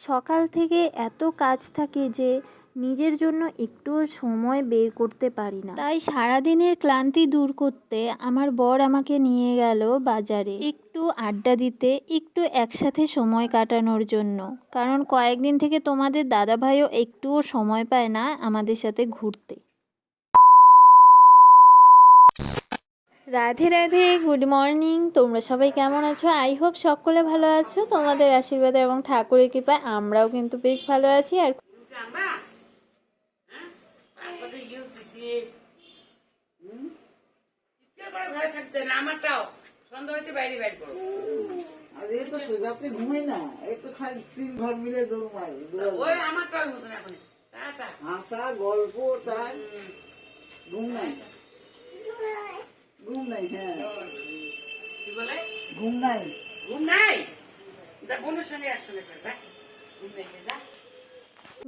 সকাল থেকে এত কাজ থাকে যে নিজের জন্য একটুও সময় বের করতে পারি না। তাই সারাদিনের ক্লান্তি দূর করতে আমার বর আমাকে নিয়ে গেল বাজারে একটু আড্ডা দিতে, একটু একসাথে সময় কাটানোর জন্য। কারণ কয়েকদিন থেকে তোমাদের দাদাভাইও একটুও সময় পায় না আমাদের সাথে ঘুরতে। রাধে রাধে গুড মর্নিং তোমরা সবাই কেমন আছো? আই হোপ সকলে ভালো আছো। তোমাদের আশীর্বাদে এবং ঠাকুরের কৃপায় আমরাও কিন্তু বেশ ভালো আছি। আর তাই। ঘুম নাই। ঘুম নাই হ্যাঁ। কি বলে? ঘুম নাই। ঘুম নাই? যা বোনের সঙ্গে একসঙ্গে যা। ঘুম নাই যা।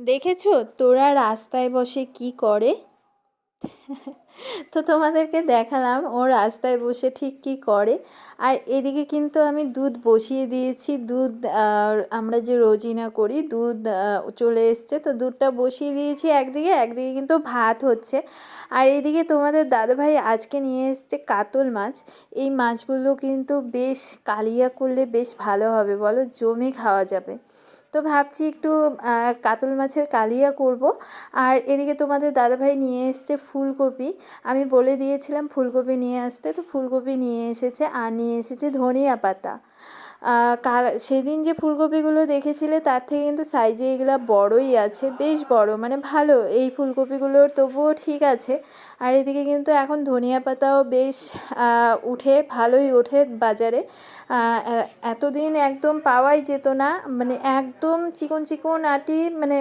দেখেছ তোরা রাস্তায় বসে কি করে? তো তোমাদেরকে দেখালাম ও রাস্তায় বসে ঠিক কি করে। আর এদিকে কিন্তু আমি দুধ বসিয়ে দিয়েছি। দুধ আমরা যে রোজিনা করি, দুধ চলে এসছে। তো দুধটা বসিয়ে দিয়েছি একদিকে একদিকে কিন্তু ভাত হচ্ছে। আর এদিকে তোমাদের দাদাভাই আজকে নিয়ে এসছে কাতল মাছ। এই মাছগুলো কিন্তু বেশ কালিয়া করলে বেশ ভালো হবে। বলো, জমে খাওয়া যাবে। তো ভাবছি একটু কাতল মাছের কালিয়া করব। আর এদিকে তোমাদের দাদাভাই নিয়ে এসছে ফুলকপি। আমি বলে দিয়েছিলাম ফুলকপি নিয়ে আসতে, তো ফুলকপি নিয়ে এসেছে আর নিয়ে এসেছে ধনিয়া পাতা। সেদিন যে ফুলকপিগুলো দেখেছিলে, তার থেকে কিন্তু সাইজে এগুলো বড়ই আছে, বেশ বড় মানে ভালো। এই ফুলকপিগুলোর তবুও ঠিক আছে। আর এদিকে কিন্তু এখন ধনিয়া পাতাও বেশ উঠে, ভালোই ওঠে বাজারে। এতদিন একদম পাওয়াই যেত না। মানে একদম চিকন চিকন আটি মানে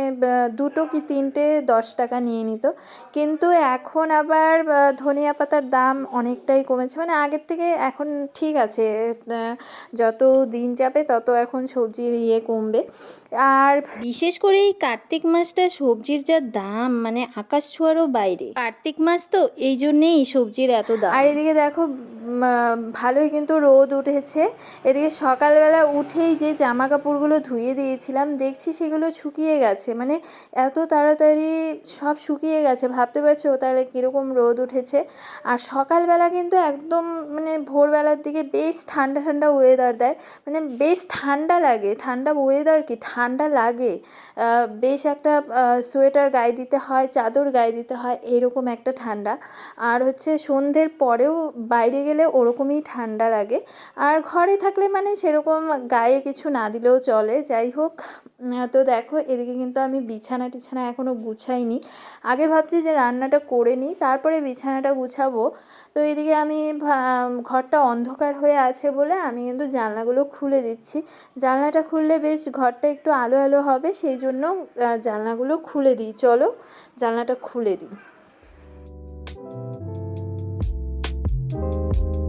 দুটো কি তিনটে দশ টাকা নিয়ে নিত। কিন্তু এখন আবার ধনিয়া পাতার দাম অনেকটাই কমেছে। মানে আগের থেকে এখন ঠিক আছে যত দিন যাবে তত এখন সবজির ইয়ে কমবে। আর বিশেষ করে এই কার্তিক মাসটা সবজির যা দাম মানে আকাশ ছোঁয়ারও বাইরে। কার্তিক মাস তো এই জন্যেই সবজির এত দাম। আর এদিকে দেখো ভালোই কিন্তু রোদ উঠেছে। এদিকে সকালবেলা উঠেই যে জামা কাপড়গুলো ধুয়ে দিয়েছিলাম, দেখছি সেগুলো শুকিয়ে গেছে। মানে এত তাড়াতাড়ি সব শুকিয়ে গেছে, ভাবতে পারছ তাহলে কীরকম রোদ উঠেছে? আর সকালবেলা কিন্তু একদম মানে ভোরবেলার দিকে বেশ ঠান্ডা ঠান্ডা ওয়েদার দেয়। মানে বেশ ঠান্ডা লাগে। ঠান্ডা ওয়েদার কি? ঠান্ডা লাগে। বেশ একটা সোয়েটার গায়ে দিতে হয়, চাদর গায়ে দিতে হয়, এরকম একটা ঠান্ডা। আর হচ্ছে সন্ধ্যের পরেও বাইরে গেলে ওরকমই ঠান্ডা লাগে। আর ঘরে থাকলে মানে সেরকম গায়ে কিছু না দিলেও চলে। যাই হোক তো দেখো, এদিকে কিন্তু আমি বিছানা টিছানা এখনও গুছাইনি। আগে ভাবছি যে রান্নাটা করে নিই, তারপরে বিছানাটা গুছাবো। তো এদিকে আমি ঘরটা অন্ধকার হয়ে আছে বলে আমি কিন্তু জানলাগুলো খুলে দিচ্ছি। জানলাটা খুললে বেশ ঘরটা একটু আলো আলো হবে, সেই জন্য জানলাগুলো খুলে দিই। চলো, জানলাটা খুলে দিই। you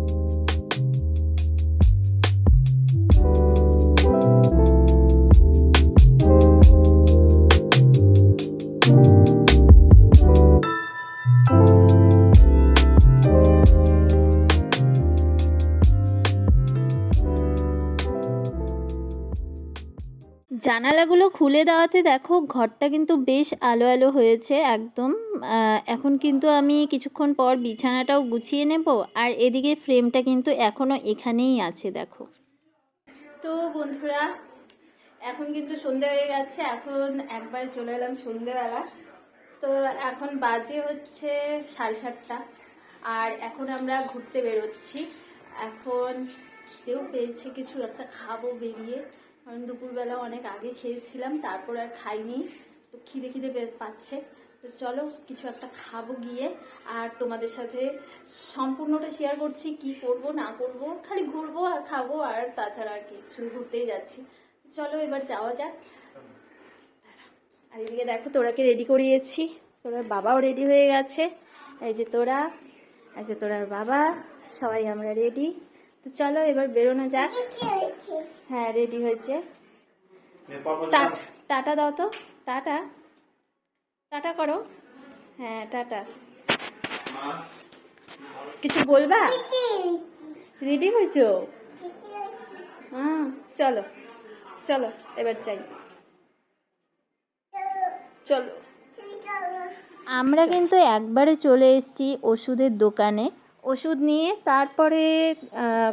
জানালাগুলো খুলে দেওয়াতে দেখো ঘরটা কিন্তু বেশ আলো আলো হয়েছে একদম। এখন কিন্তু আমি কিছুক্ষণ পর বিছানাটাও গুছিয়ে নেব আর এদিকে ফ্রেমটা কিন্তু এখনও এখানেই আছে, দেখো। তো বন্ধুরা, এখন কিন্তু সন্ধে হয়ে গেছে, এখন একবারে চলে এলাম সন্ধেবেলা। তো এখন বাজে হচ্ছে সাড়ে সাতটা আর এখন আমরা ঘুরতে বেরোচ্ছি। এখন খিদেও পেয়েছে, কিছু একটা খাব, বেরিয়ে কারণ দুপুরবেলা অনেক আগে খেয়েছিলাম, তারপর আর খাইনি। তো খিদে খিদে পাচ্ছে। তো চলো, কিছু একটা খাব গিয়ে। আর তোমাদের সাথে সম্পূর্ণটা শেয়ার করছি, কি করব, না করব, খালি ঘুরবো আর খাব, আর তাছাড়া আর কিছু ঘুরতেই যাচ্ছি। চলো, এবার যাওয়া যাক। আর এদিকে দেখো, তোরাকে রেডি করিয়েছি। তোরার বাবাও রেডি হয়ে গেছে। এই যে তোরা, এই যে তোরার বাবা, সবাই আমরা রেডি তো চলো এবার বেরোনো যাক। হ্যাঁ রেডি হয়েছে। টা- টাটা দাও তো। টাটা। টাটা করো। হ্যাঁ টাটা। কিছু বলবা? রেডি হয়েছো? হ্যাঁ চলো। চলো এবার যাই। চলো। আমরা কিন্তু একবারে চলে এসেছি ওষুধের দোকানে। ওষুধ নিয়ে তারপরে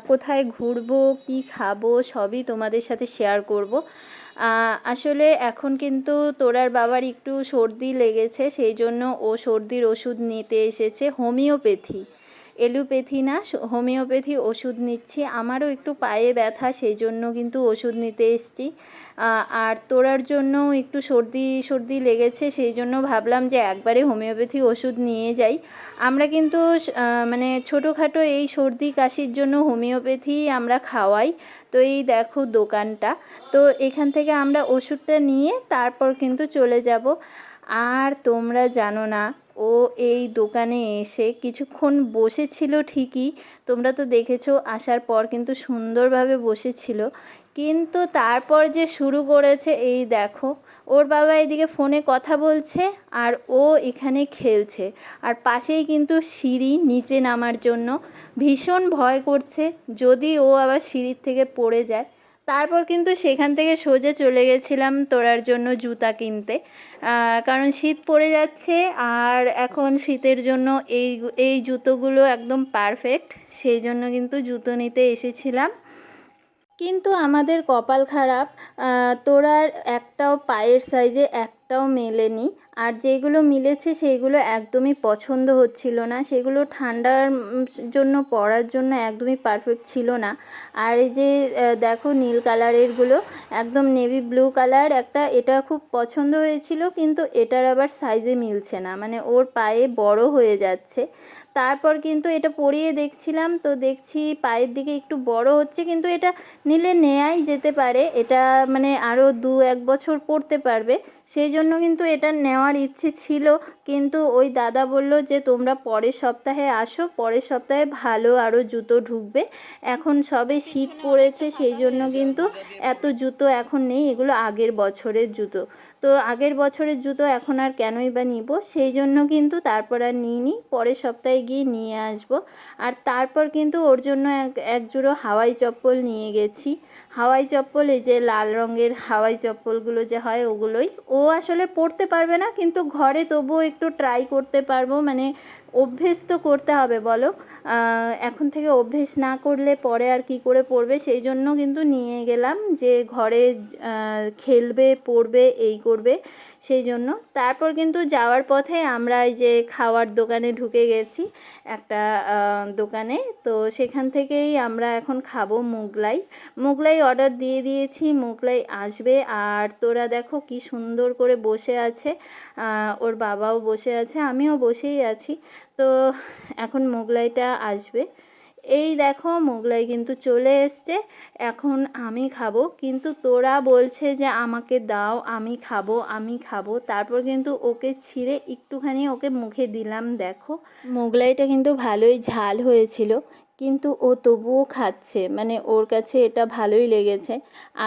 কোথায় ঘুরবো, কি খাব, সবই তোমাদের সাথে শেয়ার করব। আসলে এখন কিন্তু তোরার বাবার একটু সর্দি লেগেছে, সেই জন্য ও সর্দির ওষুধ নিতে এসেছে হোমিওপ্যাথি। এলোপ্যাথি না হোমিওপ্যাথি ওষুধ নিচ্ছি। আমারও একটু পায়ে ব্যথা সেই জন্য কিন্তু ওষুধ নিতে এসেছি। আর তোরার জন্য একটু সর্দি সর্দি লেগেছে সেই জন্য ভাবলাম যে একবারে হোমিওপ্যাথি ওষুধ নিয়ে যাই। আমরা কিন্তু মানে ছোটোখাটো এই সর্দি কাশির জন্য হোমিওপ্যাথি আমরা খাওয়াই। তো এই দেখো দোকানটা। তো এখান থেকে আমরা ওষুধটা নিয়ে তারপর কিন্তু চলে যাব। আর তোমরা জানো না ও এই দোকানে এসে কিছুক্ষণ বসেছিল ঠিকই। তোমরা তো দেখেছ, আসার পর কিন্তু সুন্দরভাবে বসেছিল। কিন্তু তারপর যে শুরু করেছে, এই দেখো, ওর বাবা এদিকে ফোনে কথা বলছে আর ও এখানে খেলছে। আর পাশেই কিন্তু সিঁড়ি নিচে নামার জন্য ভীষণ ভয় করছে। যদি ও আবার সিঁড়ির থেকে পড়ে যায় তারপর কিন্তু সেখান থেকে সোজা চলে গেছিলাম তোরার জন্য জুতা কিনতে। কারণ শীত পড়ে যাচ্ছে আর এখন শীতের জন্য এই এই জুতোগুলো একদম পারফেক্ট সেই জন্য কিন্তু জুতো নিতে এসেছিলাম। কিন্তু আমাদের কপাল খারাপ তোরার একটাও পায়ের সাইজে একটাও মেলেনি। আর যেগুলো মিলেছে সেইগুলো একদমই পছন্দ হচ্ছিল না। সেগুলো ঠান্ডার জন্য পরার জন্য একদমই পারফেক্ট ছিল না। আর এই যে দেখো নীল কালারেরগুলো একদম নেভি ব্লু কালার একটা, এটা খুব পছন্দ হয়েছিল, কিন্তু এটার আবার সাইজে মিলছে না। মানে ওর পায়ে বড় হয়ে যাচ্ছে। তারপর কিন্তু এটা পরিয়ে দেখছিলাম, তো দেখছি পায়ের দিকে একটু বড় হচ্ছে, কিন্তু এটা নিলে নেয়াই যেতে পারে। এটা মানে আরও দু এক বছর পরতে পারবে। সেই জন্য কিন্তু এটা নেওয়ার ইচ্ছে ছিল, কিন্তু ওই দাদা বলল যে, তোমরা পরের সপ্তাহে আসো, পরের সপ্তাহে ভালো আরও জুতো ঢুকবে। এখন সবে শীত পড়েছে, সেই জন্য কিন্তু এত জুতো এখন নেই, এগুলো আগের বছরের জুতো। তো আগের বছরের জুতো এখন আর কেনই বা নিব? সেই জন্য কিন্তু তারপর আর নিইনি। পরের সপ্তাহে গিয়ে নিয়ে আসব। আর তারপর কিন্তু ওর জন্য এক এক জুড়ো হাওয়াই চপ্পল নিয়ে গেছি। হাওয়াই চপ্পল, এই যে লাল রঙের হাওয়াই চপ্পলগুলো যে হয় ওগুলোই। ও আসলে পড়তে পারবে না, কিন্তু ঘরে তবুও একটু ট্রাই করতে পারব। মানে অভ্যেস তো করতে হবে, বলো। এখন থেকে অভ্যেস না করলে পরে আর কি করে পড়বে? সেই জন্য কিন্তু নিয়ে গেলাম যে ঘরে খেলবে, পড়বে, এই করবে, সেই জন্য। তারপর কিন্তু যাওয়ার পথে আমরা এই যে খাওয়ার দোকানে ঢুকে গেছি, একটা দোকানে। তো সেখান থেকেই আমরা এখন খাব মুগলাই। মুগলাই অর্ডার দিয়ে দিয়েছি, মুগলাই আসবে। আর তোরা দেখো কি সুন্দর করে বসে আছে। ওর বাবাও বসে আছে, আমিও বসেই আছি। তো এখন মোগলাইটা আসবে। এই দেখো মোগলাই কিন্তু চলে এসছে, এখন আমি খাব। কিন্তু তোরা বলছে যে আমাকে দাও, আমি খাব আমি খাব। তারপর কিন্তু ওকে ছিঁড়ে একটুখানি ওকে মুখে দিলাম, দেখো। মোগলাইটা কিন্তু ভালোই ঝাল হয়েছিল। কিন্তু ও তবুও খাচ্ছে। মানে ওর কাছে এটা ভালোই লেগেছে।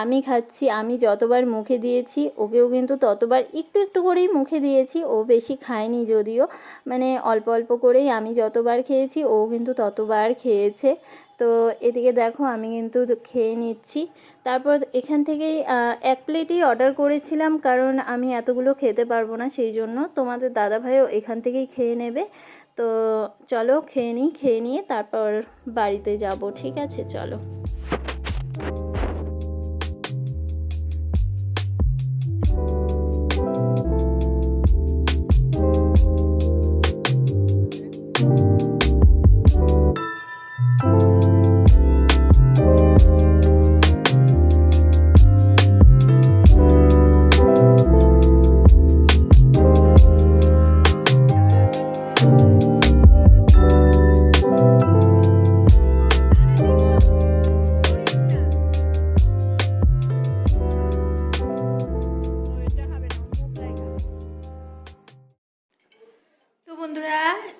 আমি খাচ্ছি, আমি যতবার মুখে দিয়েছি, ওকেও কিন্তু ততবার একটু একটু করেই মুখে দিয়েছি, ও বেশি খায়নি যদিও। মানে অল্প অল্প করেই আমি যতবার খেয়েছি, ও কিন্তু ততবার খেয়েছে। তো এদিকে দেখো, আমি কিন্তু খেয়ে নিচ্ছি। তারপর এখান থেকেই এক প্লেটই অর্ডার করেছিলাম, কারণ আমি এতগুলো খেতে পারব না, সেই জন্য তোমাদের দাদাভাইও এখান থেকেই খেয়ে নেবে। তো চলো খেয়ে নিই খেয়ে নিয়ে তারপর বাড়িতে যাব। ঠিক আছে চলো।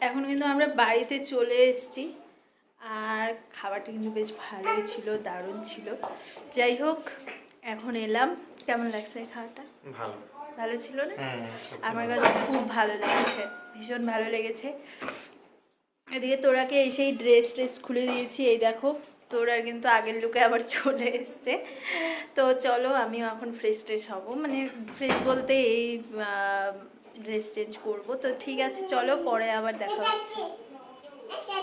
এখন কিন্তু আমরা বাড়িতে চলে এসেছি। আর খাবারটা কিন্তু বেশ ভালোই ছিল দারুণ ছিল। যাই হোক এখন এলাম। কেমন লাগছে এই খাবারটা? ভালো। ভালো ছিল না? হুম আমার কাছে খুব ভালো লেগেছে ভীষণ ভালো লেগেছে। এদিকে তোরাকে এসেই ড্রেস ট্রেস খুলে দিয়েছি। এই দেখো তোরার কিন্তু আগের লুকে আবার চলে এসছে। তো চলো আমিও এখন ফ্রেশ ট্রেশ হব। মানে ফ্রেশ বলতে এই ড্রেস চেঞ্জ করব। তো ঠিক আছে চলো পরে আবার দেখা হচ্ছে। আচ্ছা, আচ্ছা।